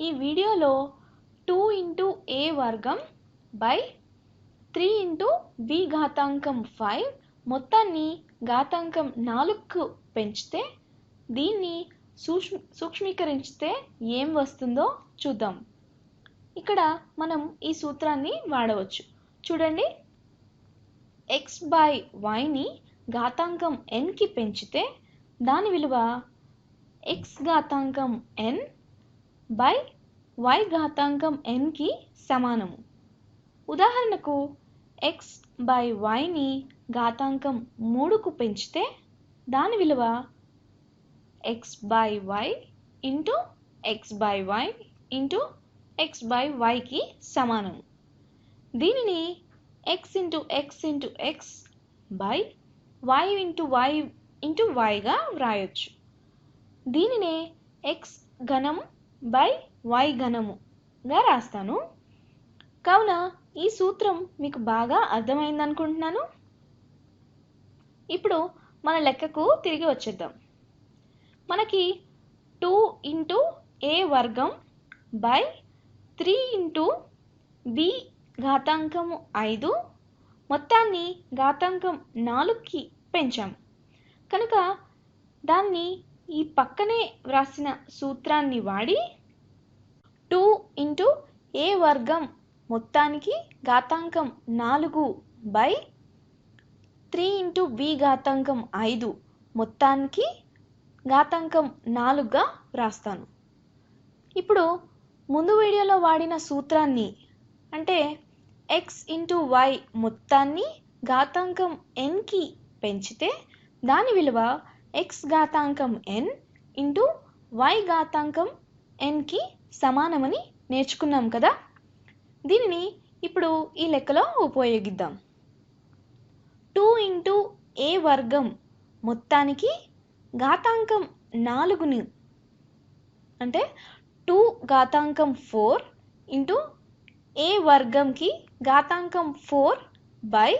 ఈ వీడియోలో two into A వర్గం బై త్రీ ఇంటూ బి ఘాతాంకం ఫైవ్ మొత్తాన్ని ఘాతాంకం నాలుగుకు పెంచితే దీన్ని సూక్ష్మ సూక్ష్మీకరించితే ఏం వస్తుందో చూద్దాం. ఇక్కడ మనం ఈ సూత్రాన్ని వాడవచ్చు. చూడండి. ఎక్స్ బై వైని ఘాతాంకం ఎన్కి పెంచితే దాని విలువ ఎక్స్ ఘాతాంకం ఎన్ బై వై ఘాతాంకం ఎన్కి సమానము. ఉదాహరణకు ఎక్స్ బై వైని ఘాతాంకం మూడుకు పెంచితే దాని విలువ X by Y into X by Y into X by వైకి సమానం దీనిని X into X into X by Y into Y into వైగా వ్రాయొచ్చు. దీనినే ఎక్స్ ఘనం బై వై ఘనముగా రాస్తాను. కావున ఈ సూత్రం మీకు బాగా అర్థమైంది అనుకుంటున్నాను ఇప్పుడు మన లెక్కకు తిరిగి వచ్చేద్దాం. మనకి టూ ఇంటూ ఏ వర్గం బై త్రీ ఇంటూ బి ఘాతాంకము ఐదు మొత్తాన్ని ఘాతాంకం నాలుగుకి పెంచాం. కనుక దాన్ని ఈ పక్కనే వ్రాసిన సూత్రాన్ని వాడి టూ ఇంటూ ఏ వర్గం మొత్తానికి ఘాతాంకం నాలుగు బై త్రీ ఇంటూ బి ఘాతాంకం ఐదు మొత్తానికి ఘాతాంకం నాలుగుగా వ్రాస్తాను. ఇప్పుడు ముందు వీడియోలో వాడిన సూత్రాన్ని అంటే ఎక్స్ ఇంటూ వై మొత్తాన్ని ఘాతాంకం ఎన్కి పెంచితే దాని విలువ ఎక్స్ ఘాతాంకం ఎన్ ఇంటూ వై ఘాతాంకం ఎన్కి సమానమని నేర్చుకున్నాం కదా? దీనిని ఇప్పుడు ఈ లెక్కలో ఉపయోగిద్దాం. టూ ఇంటూ ఏ వర్గం మొత్తానికి ఘాతాంకం నాలుగుని అంటే టూ ఘాతాంకం ఫోర్ ఇంటూ ఏ వర్గంకి ఘాతాంకం ఫోర్ బై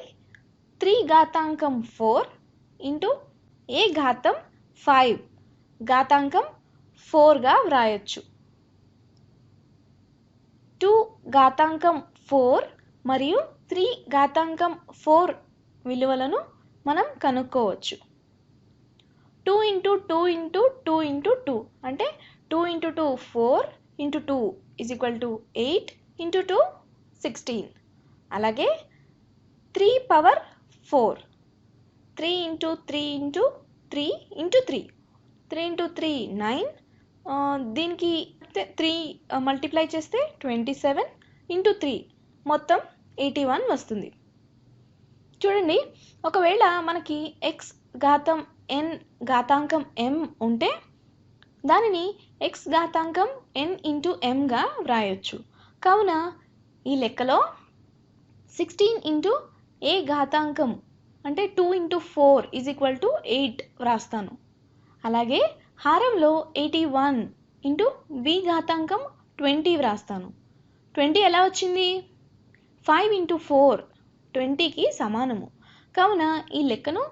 త్రీ ఘాతాంకం ఫోర్ ఇంటూ ఏ ఘాతం ఫైవ్ ఘాతాంకం ఫోర్గా వ్రాయొచ్చు. టూ ఘాతాంకం ఫోర్ మరియు త్రీ ఘాతాంకం ఫోర్ విలువలను మనం కనుక్కోవచ్చు. Two into two into two into two అంటే two into two four into two is equal to eight into two sixteen అలాగే three power four three into three into three into three three into three nine దీనికి three multiply చేస్తే twenty seven into three మొత్తం eighty one వస్తుంది. చూడండి ఒకవేళ మనకి X ఘాతం ఎన్ ఘాతాంకం ఎం ఉంటే దానిని ఎక్స్ ఘాతాంకం ఎన్ ఇంటూ ఎంగా వ్రాయొచ్చు. కావున ఈ లెక్కలో సిక్స్టీన్ ఇంటూ ఏ ఘాతాంకం అంటే two into four is equal to eight వ్రాస్తాను. అలాగే హారంలో ఎయిటీ వన్ ఇంటూ వి ఘాతాంకం ట్వంటీ వ్రాస్తాను. ట్వంటీ ఎలా వచ్చింది? ఫైవ్ ఇంటూ ఫోర్ ట్వంటీకి సమానము. కావున ఈ లెక్కను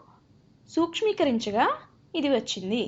సూక్ష్మీకరించగా ఇది వచ్చింది.